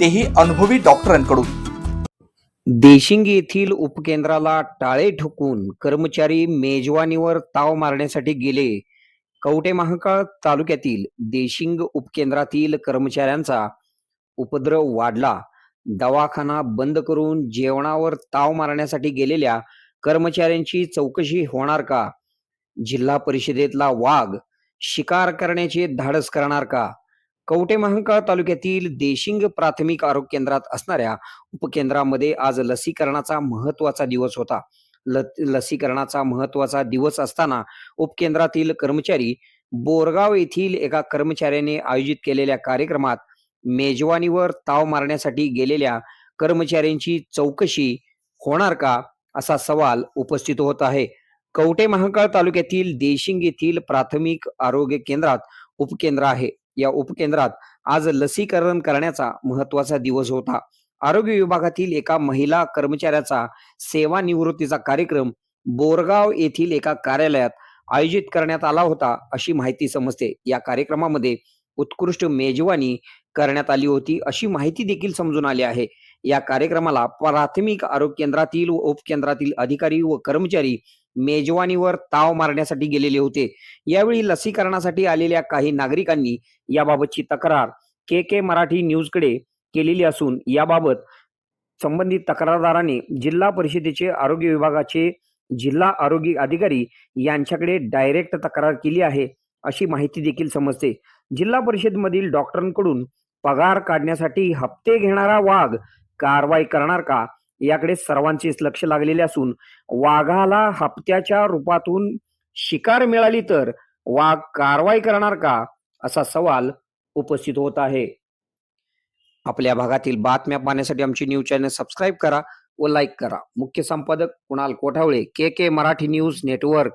तेही अनुभवी डॉक्टरांकडून. देशिंग येथील उपकेंद्राला टाळे ठोकून कर्मचारी मेजवानीवर ताव मारण्यासाठी गेले. कवटे महाकाळ तालुक्यातील देशिंग उपकेंद्रातील कर्मचाऱ्यांचा उपद्रव वाढला. दवाखाना बंद करून जेवणावर ताव मारण्यासाठी गेलेल्या कर्मचाऱ्यांची चौकशी होणार का? जिल्हा परिषदेतला वाघ शिकार करण्याचे धाडस करणार का? कवटे महांकाळ तालुक्यातील देशिंग प्राथमिक आरोग्य केंद्रात असणाऱ्या उपकेंद्रामध्ये आज लसीकरणाचा महत्त्वाचा दिवस होता. ल लसीकरणाचा महत्त्वाचा दिवस असताना उपकेंद्रातील कर्मचारी बोरगाव येथील एका कर्मचाऱ्याने आयोजित केलेल्या कार्यक्रमात मेजवानीवर ताव मारण्यासाठी गेलेल्या कर्मचाऱ्यांची चौकशी होणार का असा सवाल उपस्थित होत आहे. कवटे महाकाळ तालुक्यातील देशिंग येथील प्राथमिक आरोग्य केंद्रात उपकेंद्र आहे. या उपकेंद्रात आज लसीकरण करण्याचा महत्त्वाचा दिवस होता. आरोग्य विभागातील एका महिला कर्मचाऱ्याचा सेवानिवृत्तीचा कार्यक्रम बोरगाव येथील एका कार्यालयात आयोजित करण्यात आला होता अशी माहिती समजते. या कार्यक्रमामध्ये उत्कृष्ट मेजवानी करण्यात आली होती अशी माहिती देखील समजून आली आहे. या कार्यक्रमाला प्राथमिक आरोग्य केंद्रातील व उपकेंद्रातील अधिकारी व कर्मचारी मेजवानीवर ताव मारण्यासाठी गेलेले होते. यावेळी लसीकरणासाठी आलेल्या काही नागरिकांनी याबाबतची तक्रार के के मराठी न्यूजकडे केलेली असून याबाबत संबंधित तक्रारदाराने जिल्हा परिषदेचे आरोग्य विभागाचे जिल्हा आरोग्य अधिकारी यांच्याकडे डायरेक्ट तक्रार केली आहे अशी माहिती देखील समजते. जिल्हा परिषदमधील डॉक्टरांकडून पगार काढण्यासाठी हप्ते घेणारा वाघ कारवाई करणार का? याकडे सर्वांचेच लक्ष लागलेले असून वाघाला हप्त्याच्या रूपातून शिकार मिळाली तर वाघ कारवाई करणार का असा सवाल उपस्थित होत आहे. आपल्या भागातील बातम्या पाहण्यासाठी आमची न्यूज चॅनल सबस्क्राईब करा व लाईक करा. मुख्य संपादक Kunal Kothavale K K Marathi news network.